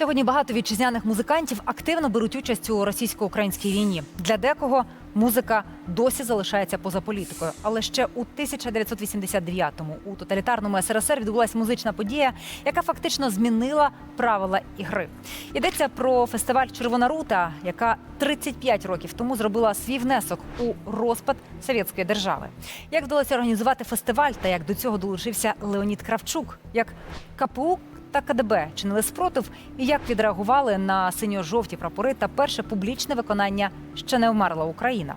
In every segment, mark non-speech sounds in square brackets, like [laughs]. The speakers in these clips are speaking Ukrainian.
Сьогодні багато вітчизняних музикантів активно беруть участь у російсько-українській війні. Для декого музика досі залишається поза політикою. Але ще у 1989-му у тоталітарному СРСР відбулася музична подія, яка фактично змінила правила ігри. Йдеться про фестиваль Червона рута, яка 35 років тому зробила свій внесок у розпад совєтської держави. Як вдалося організувати фестиваль та як до цього долучився Леонід Кравчук, як КПУ та КДБ чинили спротив і як відреагували на синьо-жовті прапори та перше публічне виконання ще не вмерла Україна.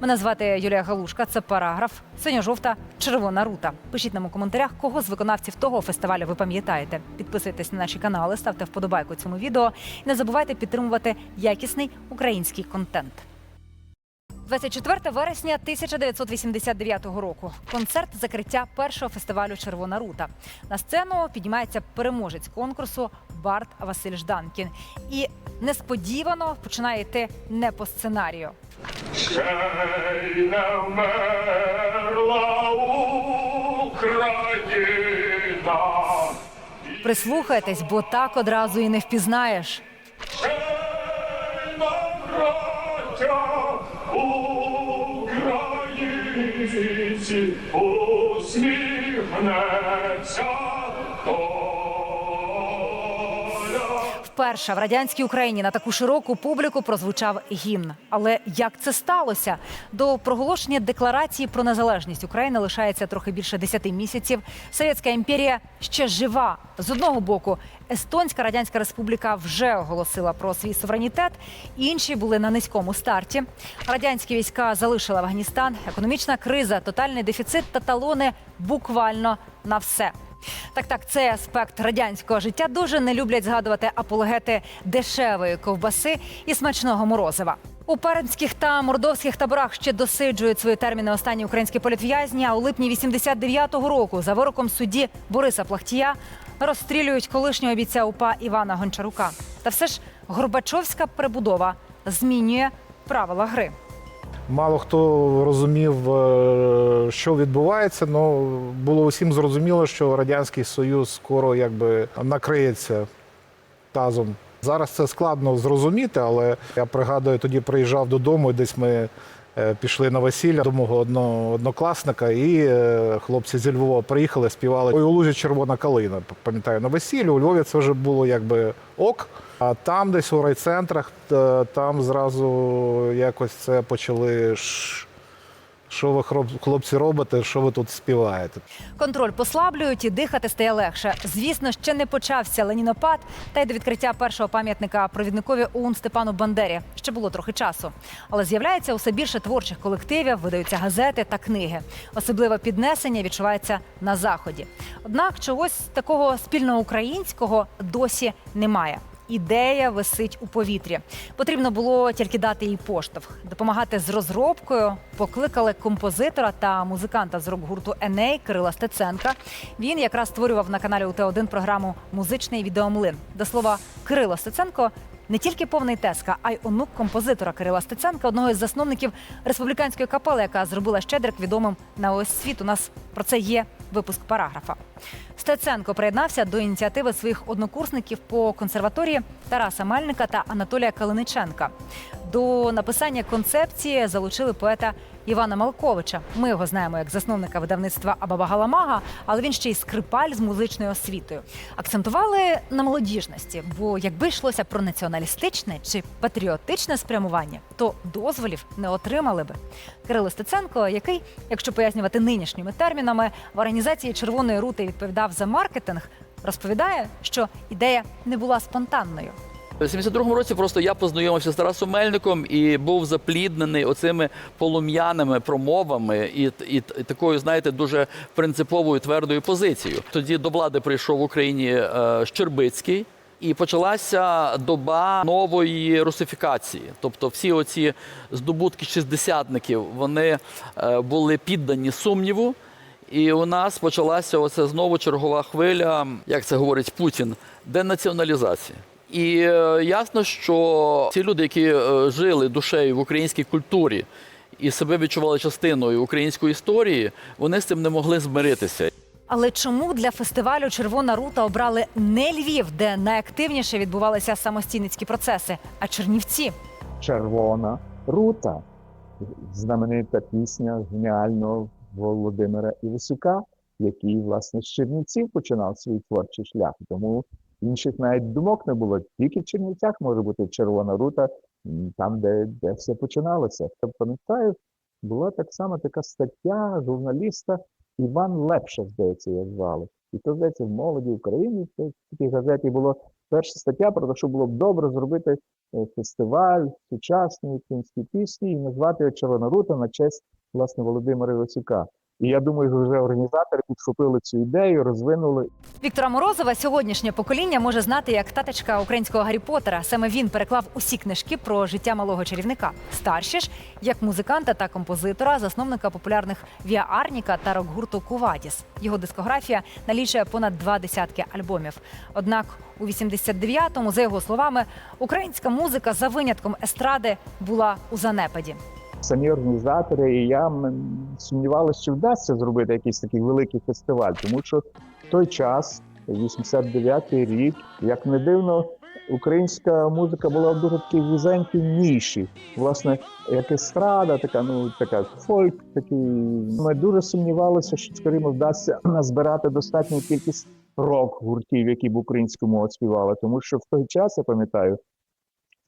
Мене звати Юлія Галушка. Це параграф синьо-жовта червона рута. Пишіть нам у коментарях, кого з виконавців того фестивалю ви пам'ятаєте. Підписуйтесь на наші канали, ставте вподобайку цьому відео і не забувайте підтримувати якісний український контент. 24 вересня 1989 року. Концерт закриття першого фестивалю Червона рута. На сцену піднімається переможець конкурсу Барт Василь Жданкін. І несподівано починає йти не по сценарію. Україна. Прислухайтесь, бо так одразу і не впізнаєш. Браття, українці, усміхнеться. Вперше в радянській Україні на таку широку публіку прозвучав гімн. Але як це сталося? До проголошення декларації про незалежність України лишається трохи більше 10 місяців. Совєтська імперія ще жива. З одного боку, Естонська Радянська Республіка вже оголосила про свій суверенітет. Інші були на низькому старті. Радянські війська залишили Афганістан. Економічна криза, тотальний дефіцит та талони буквально на все. Так, так, цей аспект радянського життя дуже не люблять згадувати апологети дешевої ковбаси і смачного морозива. У пермських та мордовських таборах ще досиджують свої терміни останні українські політв'язні. А у липні 89-го року за вироком судді Бориса Плахтія розстрілюють колишнього бійця УПА Івана Гончарука. Та все ж Горбачовська прибудова змінює правила гри. Мало хто розумів, е, що відбувається, але було усім зрозуміло, що Радянський Союз скоро якби накриється тазом. Зараз це складно зрозуміти, але я пригадую, тоді приїжджав додому, і десь ми пішли на весілля до мого одного однокласника, і е, хлопці зі Львова приїхали, співали «Ой, у лузі червона калина. Пам'ятаю, на весіллі у Львові це вже було якби ок. А там, десь у райцентрах, та- там зразу якось це почали. «Ш- Що ви хлопці робите? Що ви тут співаєте? Контроль послаблюють і дихати стає легше. Звісно, ще не почався ленінопад, та й до відкриття першого пам'ятника провідникові ОУН Степану Бандері ще було трохи часу. Але з'являється усе більше творчих колективів, видаються газети та книги. Особливе піднесення відчувається на заході. Однак чогось такого спільного українського досі немає. Ідея висить у повітрі. Потрібно було тільки дати їй поштовх, допомагати з розробкою. Покликали композитора та музиканта з рок-гурту Еней Кирила Стеценка. Він якраз створював на каналі УТ1 програму Музичний відеомлин. До слова, Кирило Стеценко не тільки повний теска, а й онук композитора Кирила Стеценка, одного із засновників республіканської капели, яка зробила Щедрик відомим на ось світ. У нас про це є випуск параграфа. Стеценко приєднався до ініціативи своїх однокурсників по консерваторії Тараса Мельника та Анатолія Калиниченка. До написання концепції залучили поета Івана Малковича. Ми його знаємо як засновника видавництва Абаба Галамага, але він ще й скрипаль з музичною освітою. Акцентували на молодіжності, бо якби йшлося про націоналістичне чи патріотичне спрямування, то дозволів не отримали би. Кирило Стеценко, який, якщо пояснювати нинішніми термінами, в організації Червоної рути відповідав за маркетинг, розповідає, що ідея не була спонтанною. У 72-му році просто я познайомився з Тарасом Мельником і був запліднений оцими полум'яними промовами і, і, і такою, знаєте, дуже принциповою твердою позицією. Тоді до влади прийшов в Україні е, Щербицький. І почалася доба нової русифікації. Тобто всі оці здобутки шістдесятників вони е, були піддані сумніву. І у нас почалася оце знову чергова хвиля, як це говорить Путін, денаціоналізації. І е, ясно, що ці люди, які е, жили душею в українській культурі і себе відчували частиною української історії, вони з цим не могли змиритися. Але чому для фестивалю Червона рута обрали не Львів, де найактивніше відбувалися самостійницькі процеси, а Чернівці? Червона рута. Знаменита пісня геніального Володимира Івасюка, який, власне, з Чернівців починав свій творчий шлях. Тому інших навіть думок не було. Тільки в Чернівцях може бути червона рута, там, де, де все починалося. Я пам'ятаю, була так само така стаття журналіста Іван Лепша, здається, його звали. І то, здається, в молоді України в такій газеті було перша стаття про те, що було б добре зробити е, фестиваль сучасної української пісні і назвати його Червона рута на честь власне Володимира Івасюка. І я думаю, вже організатори підхопили цю ідею, розвинули Віктора Морозова сьогоднішнє покоління може знати як таточка українського Гаррі Поттера. Саме він переклав усі книжки про життя малого чарівника. Старші ж як музиканта та композитора, засновника популярних Віа Арніка та рок-гурту Кувадіс. Його дискографія налічує понад два десятки альбомів. Однак у 89-му, за його словами, українська музика за винятком естради була у занепаді. Самі організатори, і я сумнівалася, чи вдасться зробити якийсь такий великий фестиваль, тому що в той час, 89-й рік, як не дивно, українська музика була в дуже такій вузенькій ніші. Власне, як естрада, така, ну така фольк такий. Ми дуже сумнівалися, що скоріше вдасться назбирати достатню кількість рок-гуртів, які б українську мову співали. Тому що в той час, я пам'ятаю,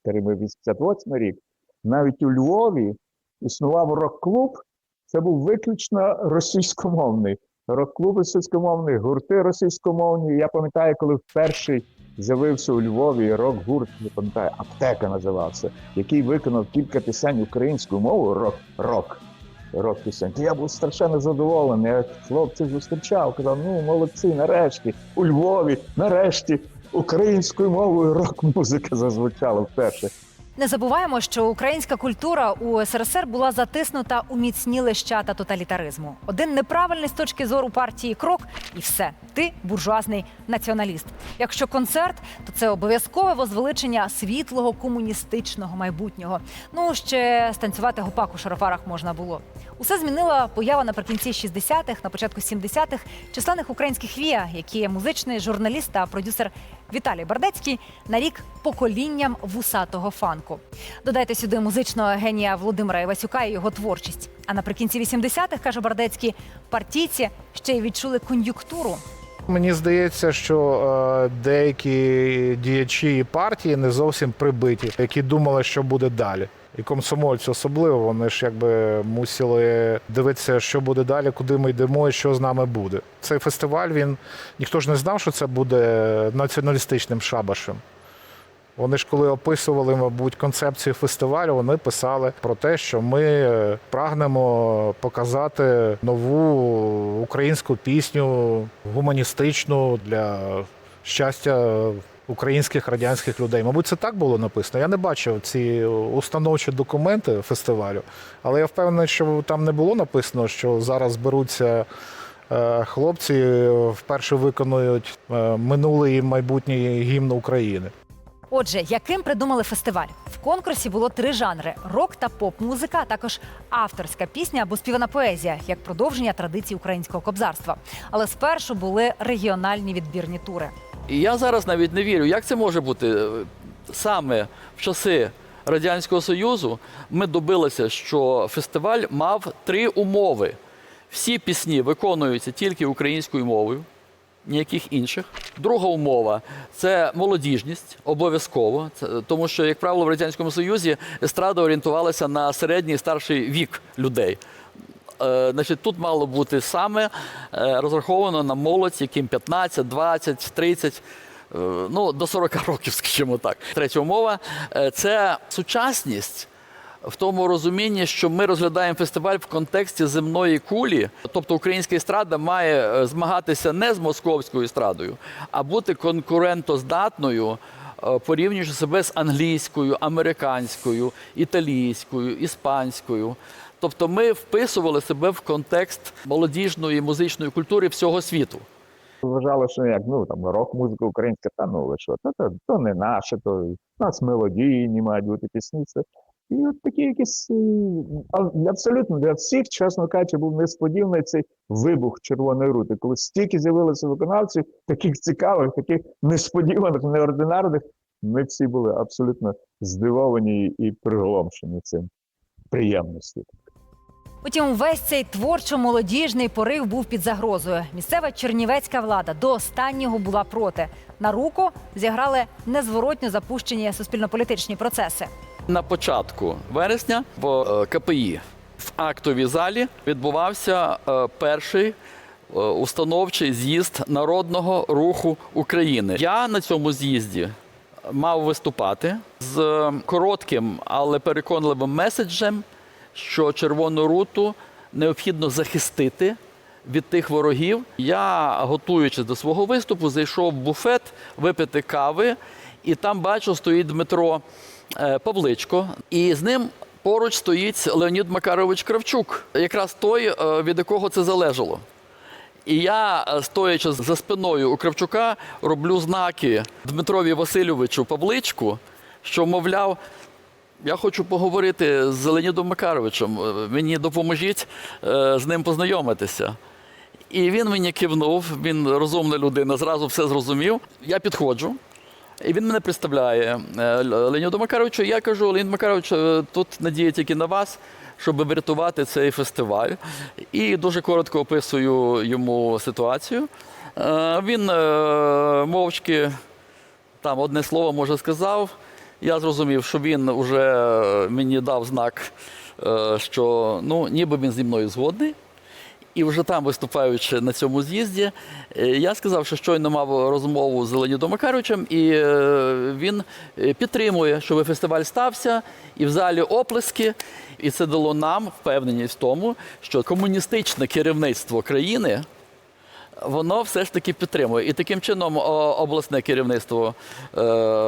скажімо, 88 рік, навіть у Львові існував рок-клуб, це був виключно російськомовний. Рок-клуб російськомовний, гурти російськомовні. Я пам'ятаю, коли вперше з'явився у Львові рок-гурт, не пам'ятаю, аптека називався, який виконав кілька пісень українською мовою, рок, рок, рок пісень. Я був страшенно задоволений. Я хлопців зустрічав, казав, ну молодці, нарешті, у Львові, нарешті, українською мовою рок-музика зазвучала вперше. Не забуваємо, що українська культура у СРСР була затиснута у міцні лищата тоталітаризму. Один неправильний з точки зору партії крок, і все. Ти буржуазний націоналіст. Якщо концерт, то це обов'язкове возвеличення світлого комуністичного майбутнього. Ну ще станцювати гопак у шарофарах можна було. Усе змінила поява наприкінці 60-х, на початку 70-х численних українських віа, які музичний журналіст та продюсер Віталій Бардецький нарік поколінням вусатого фанку. Додайте сюди музичного генія Володимира Івасюка і його творчість. А наприкінці 80-х, каже Бардецький, партійці ще й відчули кон'юнктуру. Мені здається, що е, деякі діячі і партії не зовсім прибиті, які думали, що буде далі. І комсомольці особливо, вони ж якби мусили дивитися, що буде далі, куди ми йдемо і що з нами буде. Цей фестиваль він ніхто ж не знав, що це буде націоналістичним шабашем. Вони ж коли описували, мабуть, концепцію фестивалю, вони писали про те, що ми е, прагнемо показати нову українську пісню, гуманістичну для щастя українських радянських людей. Мабуть, це так було написано. Я не бачив ці установчі документи фестивалю, але я впевнений, що там не було написано, що зараз зберуться. е, Хлопці вперше виконують е, минулий і майбутній гімн України. Отже, яким придумали фестиваль? В конкурсі було три жанри: рок та поп-музика, а також авторська пісня або співана поезія, як продовження традицій українського кобзарства. Але спершу були регіональні відбірні тури. І я зараз навіть не вірю, як це може бути саме в часи Радянського Союзу. Ми добилися, що фестиваль мав три умови. Всі пісні виконуються тільки українською мовою, ніяких інших. Друга умова це молодіжність, обов'язково. Тому що, як правило, в Радянському Союзі естрада орієнтувалася на середній старший вік людей. Е, значить, тут мало бути саме е, розраховано на молодь, яким 15, 20, 30, е, ну до 40 років, скажімо так. Третя умова е, це сучасність. В тому розумінні, що ми розглядаємо фестиваль в контексті земної кулі, тобто українська естрада має е, змагатися не з московською естрадою, а бути конкурентоздатною, е, порівнюючи себе з англійською, американською, італійською, іспанською. Тобто ми вписували себе в контекст молодіжної музичної культури всього світу. Вважали, що як ну там рок-музика українська, та ну ви що, то, то, то не наше, то нас мелодійні мають бути пісні. Це І от такі якісь е, абсолютно для всіх, чесно кажучи, був несподіваний цей вибух червоної рути, коли стільки з'явилося виконавців, таких цікавих, таких несподіваних, неординарних. Ми всі були абсолютно здивовані і приголомшені цим приємності. Утім, весь цей творчо-молодіжний порив був під загрозою. Місцева чернівецька влада до останнього була проти. На руку зіграли незворотньо запущені суспільно-політичні процеси. На початку вересня в е, КПІ в актовій залі відбувався е, перший е, установчий з'їзд народного руху України. Я на цьому з'їзді мав виступати з коротким, але переконливим меседжем, що червону руту необхідно захистити від тих ворогів. Я, готуючись до свого виступу, зайшов в буфет випити кави, і там бачу, стоїть Дмитро Павличко, і з ним поруч стоїть Леонід Макарович Кравчук, якраз той, е, від якого це залежало. І я, е, стоячи за спиною у Кравчука, роблю знаки Дмитрові Васильовичу Павличку, що, мовляв, я хочу поговорити з Леонідом Макаровичем. е, Мені допоможіть е, з ним познайомитися. І він мені кивнув, він розумна людина, зразу все зрозумів. Я підходжу. І він мене представляє е, Леоніду Макаровичу. Я кажу, Леонід Макарович, е, тут надія тільки на вас, щоб врятувати цей фестиваль. І дуже коротко описую йому ситуацію. Е, Він мовчки там одне слово може сказав. Я зрозумів, що він вже мені дав знак, що ну, ніби він зі мною згодний. І вже там, виступаючи на цьому з'їзді, е, я сказав, що щойно мав розмову з Леонідом Макаровичем, і е, він е, підтримує, щоб фестиваль стався, і в залі оплески. І це дало нам впевненість в тому, що комуністичне керівництво країни воно все ж таки підтримує. І таким чином обласне керівництво е,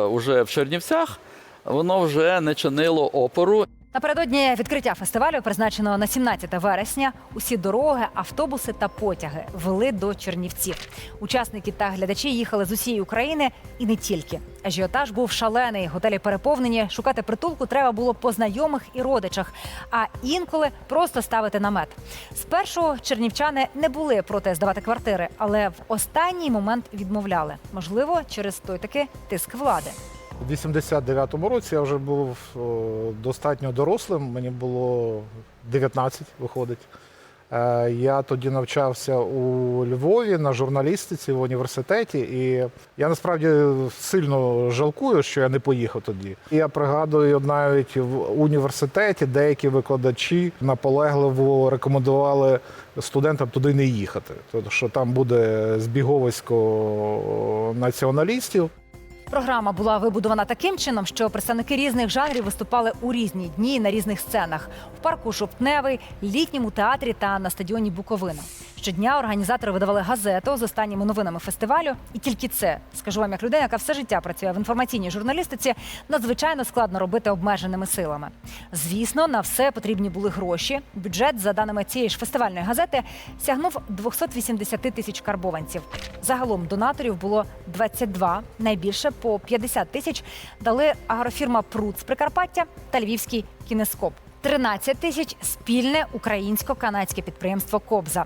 уже в Чернівцях воно вже не чинило опору. Напередодні відкриття фестивалю, призначеного на 17 вересня, усі дороги, автобуси та потяги вели до Чернівців. Учасники та глядачі їхали з усієї України і не тільки. Ажіотаж був шалений, готелі переповнені. Шукати притулку треба було по знайомих і родичах, а інколи просто ставити намет. Спершу чернівчани не були проти здавати квартири, але в останній момент відмовляли. Можливо, через той таки тиск влади. У 89-му році я вже був достатньо дорослим, мені було 19, виходить. Е, Я тоді навчався у Львові на журналістиці в університеті, і я насправді сильно жалкую, що я не поїхав тоді. Я пригадую, навіть в університеті деякі викладачі наполегливо рекомендували студентам туди не їхати, тому що там буде збіговисько націоналістів. Програма була вибудована таким чином, що представники різних жанрів виступали у різні дні на різних сценах в парку Шоптневий, літньому театрі та на стадіоні Буковина. Щодня організатори видавали газету з останніми новинами фестивалю, і тільки це скажу вам, як людина, яка все життя працює в інформаційній журналістиці, надзвичайно складно робити обмеженими силами. Звісно, на все потрібні були гроші. Бюджет, за даними цієї ж фестивальної газети, сягнув 280 тисяч карбованців. Загалом донаторів було 22, найбільше по 50 тисяч дали агрофірма Прут з Прикарпаття та Львівський кінескоп. 13 тисяч спільне українсько-канадське підприємство Кобза.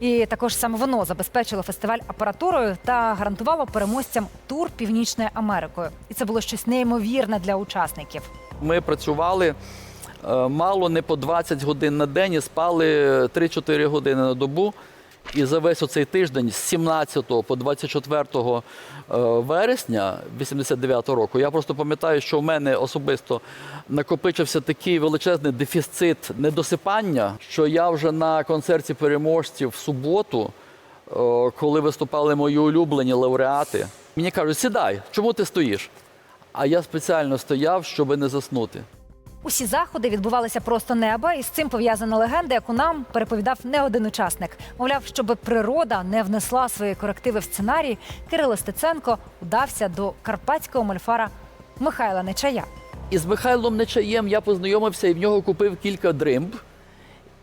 І також саме воно забезпечило фестиваль апаратурою та гарантувало переможцям тур Північною Америкою. І це було щось неймовірне для учасників. Ми працювали е, мало не по 20 годин на день і спали 3-4 години на добу. І за весь оцей тиждень з 17 по 24 е, вересня 89 року я просто пам'ятаю, що в мене особисто накопичився такий величезний дефіцит недосипання, що я вже на концерті переможців в суботу, е, коли виступали мої улюблені лауреати, мені кажуть, сідай, чому ти стоїш? А я спеціально стояв, щоб не заснути. Усі заходи відбувалися просто неба, і з цим пов'язана легенда, яку нам переповідав не один учасник. Мовляв, щоб природа не внесла свої корективи в сценарій, Кирило Стеценко удався до карпатського мольфара Михайла Нечая. І з Михайлом Нечаєм я познайомився і в нього купив кілька дримб.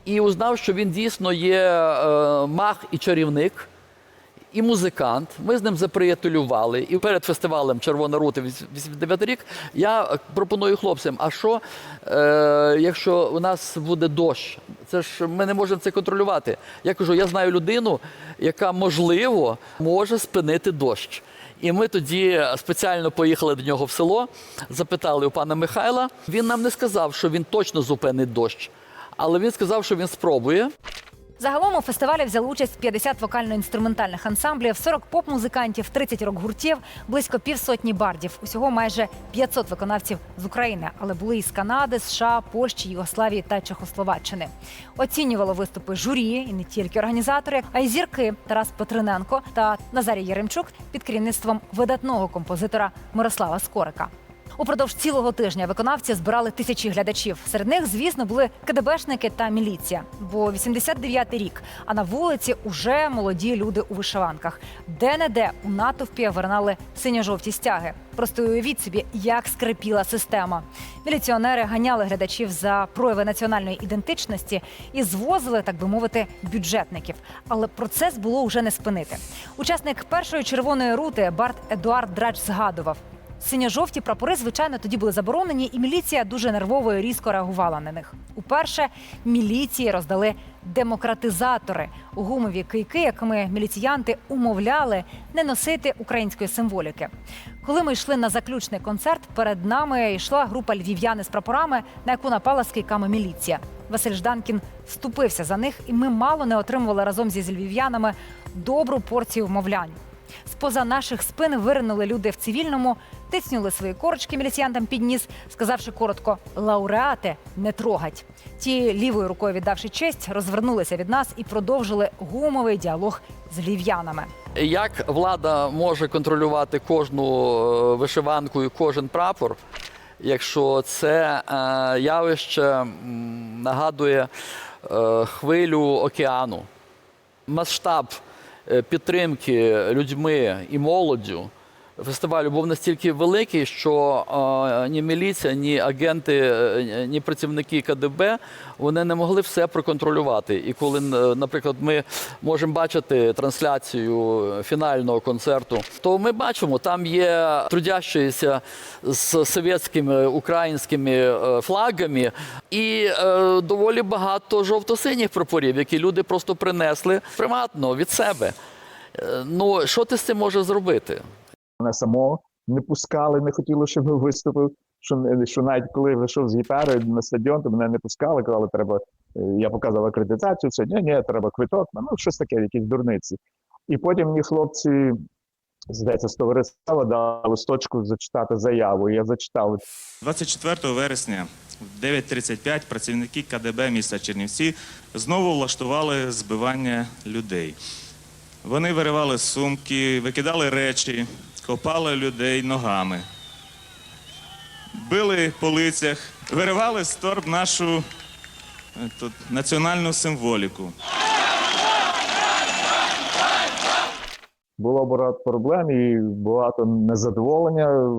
І узнав, що він дійсно є е, маг і чарівник. І музикант. Ми з ним заприятелювали. І перед фестивалем Червона рута 89 рік я пропоную хлопцям: а що, е, якщо у нас буде дощ? Це ж ми не можемо це контролювати. Я кажу, я знаю людину, яка можливо може спинити дощ. І ми тоді спеціально поїхали до нього в село, запитали у пана Михайла. Він нам не сказав, що він точно зупинить дощ, але він сказав, що він спробує. Загалом у фестивалі взяли участь 50 вокально-інструментальних ансамблів, 40 поп-музикантів, 30 рок-гуртів, близько півсотні бардів. Усього майже 500 виконавців з України, але були із Канади, США, Польщі, Югославії та Чехословаччини. Оцінювало виступи журі і не тільки організатори, а й зірки Тарас Петриненко та Назарій Яремчук під керівництвом видатного композитора Мирослава Скорика. Упродовж цілого тижня виконавці збирали тисячі глядачів. Серед них, звісно, були КДБшники та міліція. Бо 89-й рік, а на вулиці уже молоді люди у вишиванках. Де-не-де у натовпі виринали синьо-жовті стяги. Просто уявіть собі, як скрипіла система. Міліціонери ганяли глядачів за прояви національної ідентичності і звозили, так би мовити, бюджетників. Але процес було уже не спинити. Учасник першої червоної рути Барт Едуард Драч згадував. Синьо-жовті прапори, звичайно, тоді були заборонені, і міліція дуже нервово і різко реагувала на них. Уперше міліції роздали демократизатори гумові кийки, якими міліціянти умовляли не носити української символіки. Коли ми йшли на заключний концерт, перед нами йшла група львів'яни з прапорами, на яку напала з кийками міліція. Василь Жданкін вступився за них, і ми мало не отримували разом зі львів'янами добру порцію вмовлянь. З-поза наших спин виринули люди в цивільному, тицнули свої корочки міліціянтам під ніс, сказавши коротко лауреати не трогать. Ті лівою рукою віддавши честь, розвернулися від нас і продовжили гумовий діалог з львів'янами. Як влада може контролювати кожну е, вишиванку і кожен прапор, якщо це е, явище нагадує е, хвилю океану? Масштаб підтримки людьми і молоддю фестивалю був настільки великий, що ні міліція, ні агенти, е, ні працівники КДБ вони не могли все проконтролювати. І коли, наприклад, ми можемо бачити трансляцію фінального концерту, то ми бачимо, там є трудящиеся з совєтськими українськими е, флагами, і е, доволі багато жовто-синіх прапорів, які люди просто принесли приватно від себе. Ну, що ти з цим можеш зробити? Мене самого не пускали, не хотіло, щоб я виступив. Що, що навіть коли вийшов з гітарою на стадіон, то мене не пускали, казали, треба. е, Я показав акредитацію, все, ні, ні, треба квиток, ну щось таке, якісь дурниці. І потім мені хлопці, здається, з товариства дали листочку зачитати заяву. І я зачитав 24 вересня в 9.35 працівники КДБ міста Чернівці знову влаштували збивання людей. Вони виривали сумки, викидали речі, копали людей ногами, били по лицях, виривали з торб нашу е, тут, національну символіку. було багато проблем і багато незадоволення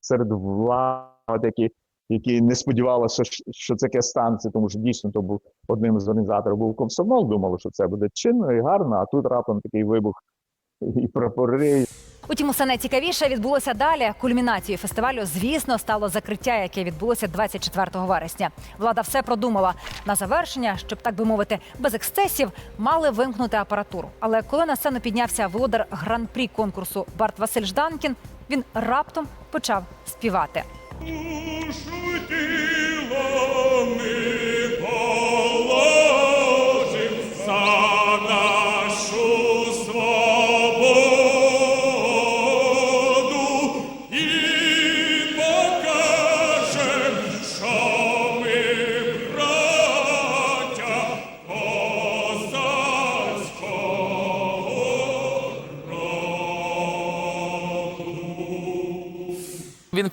серед влад, які, які не сподівалися, що, це таке станеться, тому що дійсно то був одним з організаторів був комсомол. Думали, що це буде чинно і гарно, а тут раптом такий вибух і прапори, Утім, усе найцікавіше відбулося далі. Кульмінацією фестивалю, звісно, стало закриття, яке відбулося 24 вересня. Влада все продумала на завершення, щоб так би мовити, без ексцесів мали вимкнути апаратуру. Але коли на сцену піднявся володар гран-прі конкурсу Барт Василь Жданкін, він раптом почав співати. Душу тіло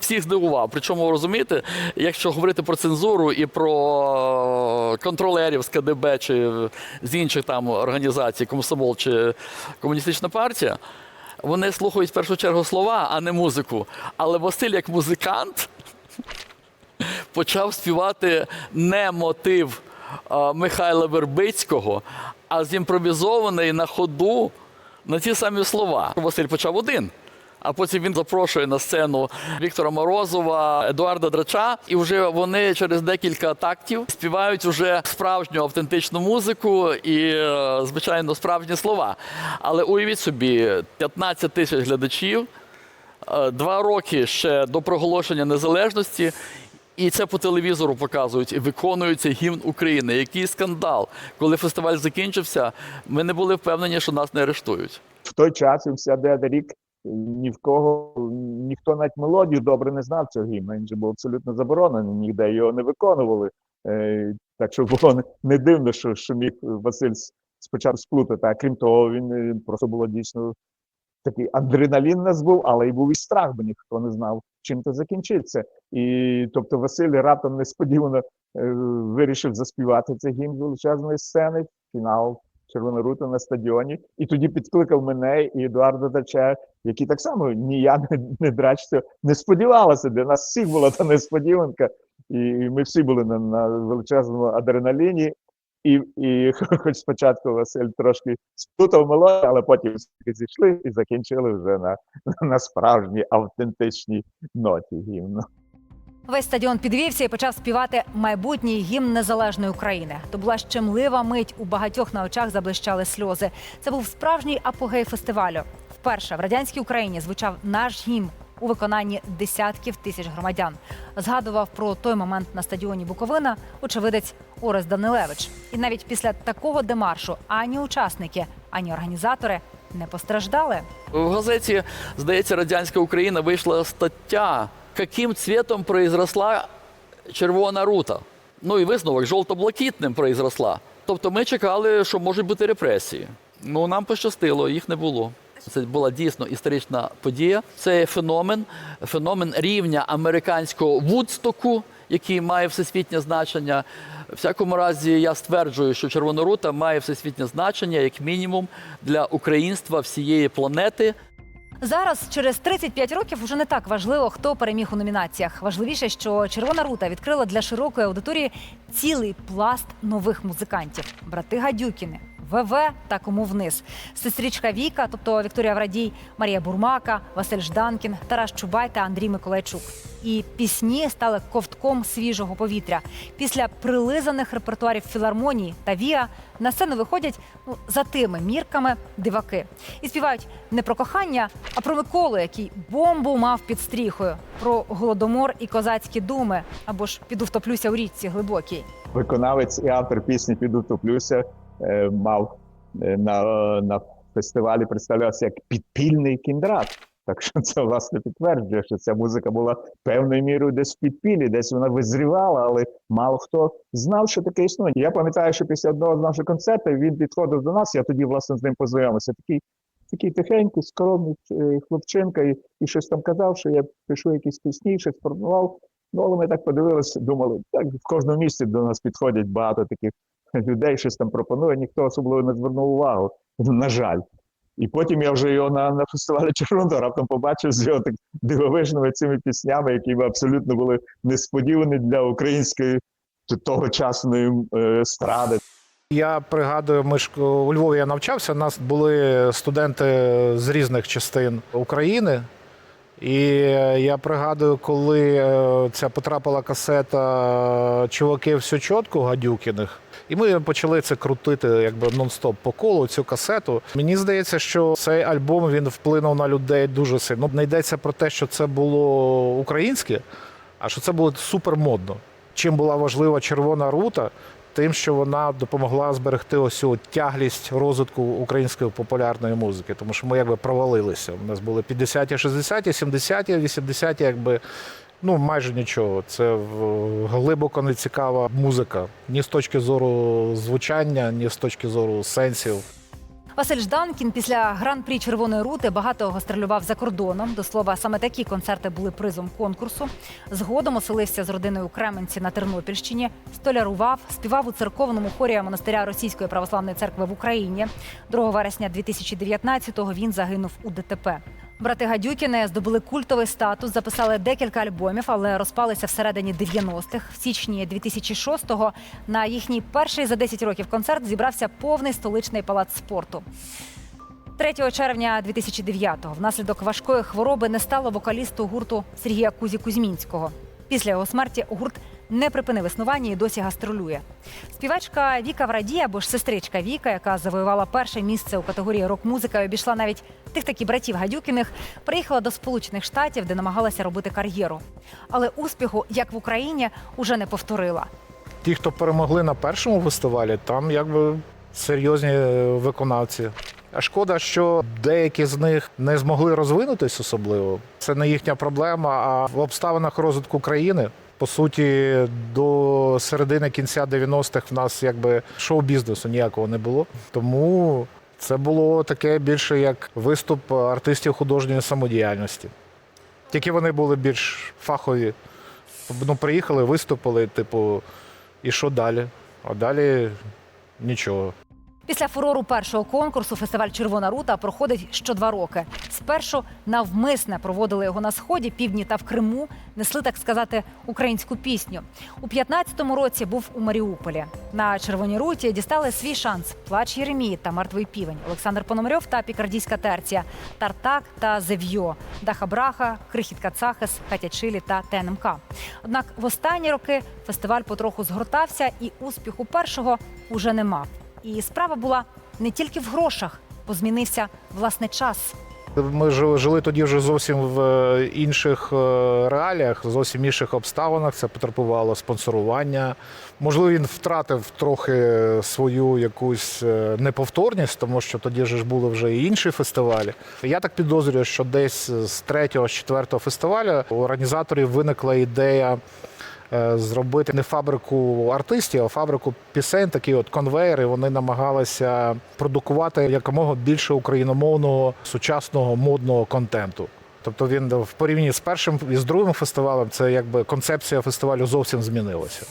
всіх здивував. Причому розумієте, якщо говорити про цензуру і про контролерів з КДБ чи з інших там організацій, комсомол чи комуністична партія, вони слухають в першу чергу слова, а не музику. Але Василь, як музикант, [laughs] почав співати не мотив Михайла Вербицького, а зімпровізований на ходу на ті самі слова. Василь почав один. А потім він запрошує на сцену Віктора Морозова, Едуарда Драча, і вже вони через декілька тактів співають уже справжню автентичну музику і, е, звичайно, справжні слова. Але уявіть собі, 15 тисяч глядачів, е, два роки ще до проголошення незалежності. І це по телевізору показують і виконується гімн України. Який скандал. Коли фестиваль закінчився, ми не були впевнені, що нас не арештують. В той час, 79 рік, ні в кого, ніхто навіть мелодію добре не знав цього гімна. Він же був абсолютно заборонений, ніде його не виконували. Е, так що було не, дивно, що, що міг Василь спочатку сплутати. А крім того, він просто було дійсно такий адреналін нас був, але й був і страх, бо ніхто не знав, чим це закінчиться. І тобто Василь раптом несподівано е, вирішив заспівати цей гімн величезної сцени, фінал Червона рута на стадіоні, і тоді підкликав мене і Едуарда Дача, які так само ні я, ні, ні драч не сподівалися. Для нас всіх була та несподіванка, і ми всі були на, на величезному адреналіні. І, і [laughs] хоч спочатку Василь трошки сплутав мелодію, але потім зійшли і закінчили вже на, на справжній автентичній ноті гімну. Весь стадіон підвівся і почав співати майбутній гімн незалежної України. То була щемлива мить. У багатьох на очах заблищали сльози. Це був справжній апогей фестивалю. Вперше в радянській Україні звучав наш гімн у виконанні десятків тисяч громадян. Згадував про той момент на стадіоні Буковина очевидець Орес Данилевич. І навіть після такого демаршу ані учасники, ані організатори не постраждали. В газеті, здається, радянська Україна вийшла стаття, яким цвітом произросла червона рута. Ну і висновок жовто-блакитним произросла. Тобто ми чекали, що можуть бути репресії. Ну нам пощастило, їх не було. Це була дійсно історична подія. Це феномен, феномен рівня американського вудстоку, який має всесвітнє значення. В всякому разі, я стверджую, що Червона рута має всесвітнє значення як мінімум для українства всієї планети. Зараз, через 35 років, вже не так важливо, хто переміг у номінаціях. Важливіше, що Червона рута відкрила для широкої аудиторії цілий пласт нових музикантів: брати Гадюкіни, ВВ та кому вниз. Сестричка Віка, тобто Вікторія Врадій, Марія Бурмака, Василь Жданкін, Тарас Чубай та Андрій Миколайчук. І пісні стали ковтком свіжого повітря. Після прилизаних репертуарів філармонії та Віа на сцену виходять ну, за тими мірками диваки. І співають не про кохання, а про Миколу, який бомбу мав під стріхою, про голодомор і козацькі думи, або ж піду втоплюся у річці глибокій. виконавець і автор пісні Піду топлюся е, мав е, на, на фестивалі представлявся як підпільний кіндрат. Так що це власне підтверджує, що ця музика була певною мірою десь в підпіллі, десь вона визрівала, але мало хто знав, що таке існує. Я пам'ятаю, що після одного з наших концертів він підходив до нас. Я тоді власне з ним познайомився. Такий такий тихенький, скромний е, хлопчинка, і, і щось там казав, що я пишу якісь пісні, щось пропонував. Ну, але ми так подивилися, думали, так в кожному місці до нас підходять багато таких людей, щось там пропонує, ніхто особливо не звернув увагу. На жаль. І потім я вже його на, на фестивалі Червоного раптом побачив з його так дивовижними цими піснями, які абсолютно були несподівані для української тогочасної е, естради. Я пригадую, ми ж у Львові я навчався. У нас були студенти з різних частин України. І я пригадую, коли е, ця потрапила касета Чуваки все чітко гадюкіних. І ми почали це крутити якби нон-стоп по колу цю касету. Мені здається, що цей альбом він вплинув на людей дуже сильно. Не йдеться про те, що це було українське, а що це було супермодно. Чим була важлива червона рута, тим, що вона допомогла зберегти ось цю тяглість розвитку української популярної музики, тому що ми якби провалилися. У нас були 50-ті, 60-ті, 70-ті, 80-ті, якби. Ну, майже нічого. Це глибоко не цікава музика. Ні з точки зору звучання, ні з точки зору сенсів. Василь Жданкін після гран-прі Червоної рути багато гастролював за кордоном. До слова, саме такі концерти були призом конкурсу. Згодом оселився з родиною у Кременці на Тернопільщині, столярував, співав у церковному хорі монастиря Російської православної церкви в Україні. 2 вересня 2019-го він загинув у ДТП. Брати Гадюкіни здобули культовий статус, записали декілька альбомів, але розпалися всередині 90-х. В січні 2006-го на їхній перший за 10 років концерт зібрався повний столичний палац спорту. 3 червня 2009-го внаслідок важкої хвороби не стало вокалісту гурту Сергія Кузі Кузьмінського. Після його смерті гурт не припинив існування і досі гастролює. Співачка Віка Враді або ж сестричка Віка, яка завоювала перше місце у категорії рок-музика і обійшла навіть тих таки братів Гадюкіних, приїхала до Сполучених Штатів, де намагалася робити кар'єру. Але успіху, як в Україні, уже не повторила. Ті, хто перемогли на першому фестивалі, там якби серйозні е, виконавці. А шкода, що деякі з них не змогли розвинутись особливо. Це не їхня проблема. А в обставинах розвитку країни, по суті, до середини кінця 90-х в нас якби шоу-бізнесу ніякого не було. Тому це було таке більше як виступ артистів художньої самодіяльності. Тільки вони були більш фахові. Ну, приїхали, виступили, типу, і що далі? А далі нічого. Після фурору першого конкурсу фестиваль Червона рута проходить що два роки. Спершу навмисне проводили його на сході, півдні та в Криму, несли так сказати українську пісню. У 15-му році був у Маріуполі. На червоній руті дістали свій шанс: плач Єремії та мертвий півень, Олександр Пономарьов та Пікардійська терція, Тартак та Зев'йо, Даха Браха, Крихітка Цахес, Катя Чилі та ТНМК. Однак в останні роки фестиваль потроху згортався, і успіху першого уже не мав. І справа була не тільки в грошах, бо змінився власне час. Ми жили, тоді вже зовсім в е, інших е, реаліях, зовсім інших обставинах. Це потребувало спонсорування. Можливо, він втратив трохи свою якусь е, неповторність, тому що тоді ж були вже і інші фестивалі. Я так підозрюю, що десь з третього, з четвертого фестивалю у організаторів виникла ідея. Е, Зробити не фабрику артистів, а фабрику пісень, такий от конвейер. І вони намагалися продукувати якомога більше україномовного сучасного модного контенту. Тобто він в порівнянні з першим і з другим фестивалем, це якби концепція фестивалю зовсім змінилася.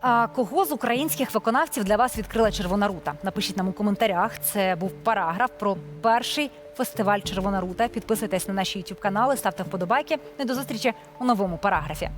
А кого з українських виконавців для вас відкрила Червона рута? Напишіть нам у коментарях. Це був параграф про перший фестиваль Червона рута. Підписуйтесь на наші youtube канали, ставте вподобайки. І до зустрічі у новому параграфі.